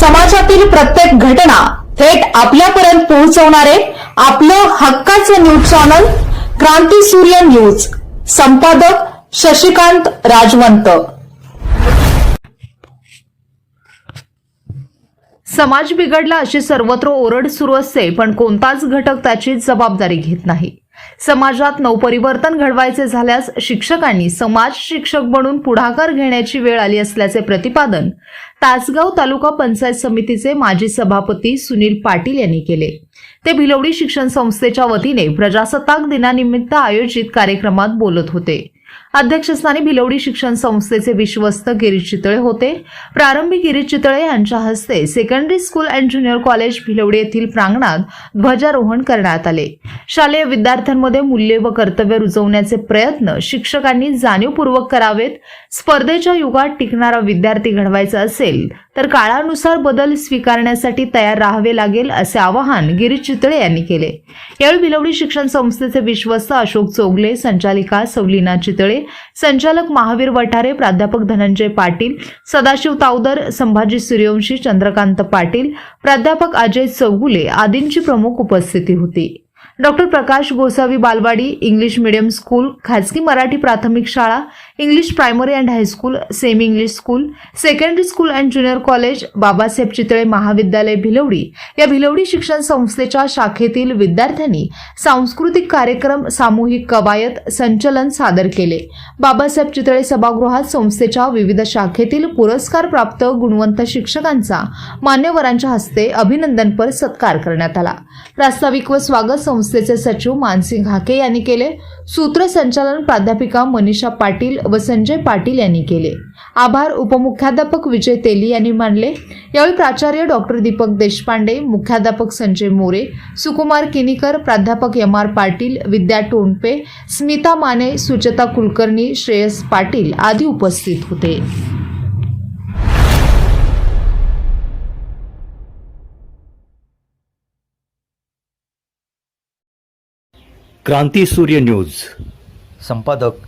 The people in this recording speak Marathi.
समाजातील प्रत्येक घटना थेट आपल्यापर्यंत पोहोचवणारे आपलं हक्काचं न्यूज चॅनल क्रांती सूर्य न्यूज. संपादक शशिकांत राजवंत. समाज बिघडला अशी सर्वत्र ओरड सुरू असते पण कोणताच घटक त्याची जबाबदारी घेत नाही. समाजात नवपरिवर्तन घडवायचे झाल्यास शिक्षकांनी समाज शिक्षक बनून पुढाकार घेण्याची वेळ आली असल्याचे प्रतिपादन तासगाव तालुका पंचायत समितीचे माजी सभापती सुनील पाटील यांनी केले. ते भिलवडी शिक्षण संस्थेच्या वतीने प्रजासत्ताक दिनानिमित्त आयोजित कार्यक्रमात बोलत होते. अध्यक्षस्थानी भिलवडी शिक्षण संस्थेचे विश्वस्त गिरीश चितळे होते. प्रारंभी गिरीश चितळे यांच्या हस्ते secondary school and junior college Bhilwadi येथील प्रांगणात ध्वजारोहण करण्यात आले. शालेय विद्यार्थ्यांमध्ये मूल्ये व कर्तव्य रुजवण्याचे प्रयत्न शिक्षकांनी जाणीवपूर्वक करावेत. स्पर्धेच्या युगात टिकणारा विद्यार्थी घडवायचा असेल तर काळानुसार बदल स्वीकारण्यासाठी तयार राहावे लागेल असे आवाहन गिरीश चितळे यांनी केले. यावेळी बिलवडी शिक्षण संस्थेचे विश्वस्त अशोक चोगले संचालिका सवलीना चितळे संचालक महावीर वठारे प्राध्यापक धनंजय पाटील सदाशिव तावदर संभाजी सूर्यवंशी चंद्रकांत पाटील प्राध्यापक अजय चौगुले आदींची प्रमुख उपस्थिती होती. डॉक्टर प्रकाश गोसावी बालवाडी इंग्लिश मीडियम स्कूल खाजगी मराठी प्राथमिक शाळा English primary and high school semi English school secondary school and junior college Babasaheb Chitale महाविद्यालय भिलवडी. या भिलवडी शिक्षण संस्थेच्या शाखेतील विद्यार्थ्यांनी सांस्कृतिक कार्यक्रम सामूहिक कवायत संचलन सादर केले. बाबासाहेब चितळे सभागृहात संस्थेच्या विविध शाखेतील पुरस्कार प्राप्त गुणवंत शिक्षकांचा मान्यवरांच्या हस्ते अभिनंदनपर सत्कार करण्यात आला. प्रास्ताविक व स्वागत संस्थेचे सचिव मानसिंग हाके यांनी केले. सूत्रसंचालन प्राध्यापिका मनीषा पाटील व संजय पाटील यांनी केले. आभार उपमुख्याध्यापक विजय तेली यांनी मानले. यावेळी प्राचार्य डॉक्टर दीपक देशपांडे मुख्याध्यापक संजय मोरे सुकुमार किनीकर प्राध्यापक एम आर पाटील विद्या टोणपे स्मिता माने सुचेता कुलकर्णी श्रेयस पाटील आदी उपस्थित होते. क्रांती सूर्य न्यूज. संपादक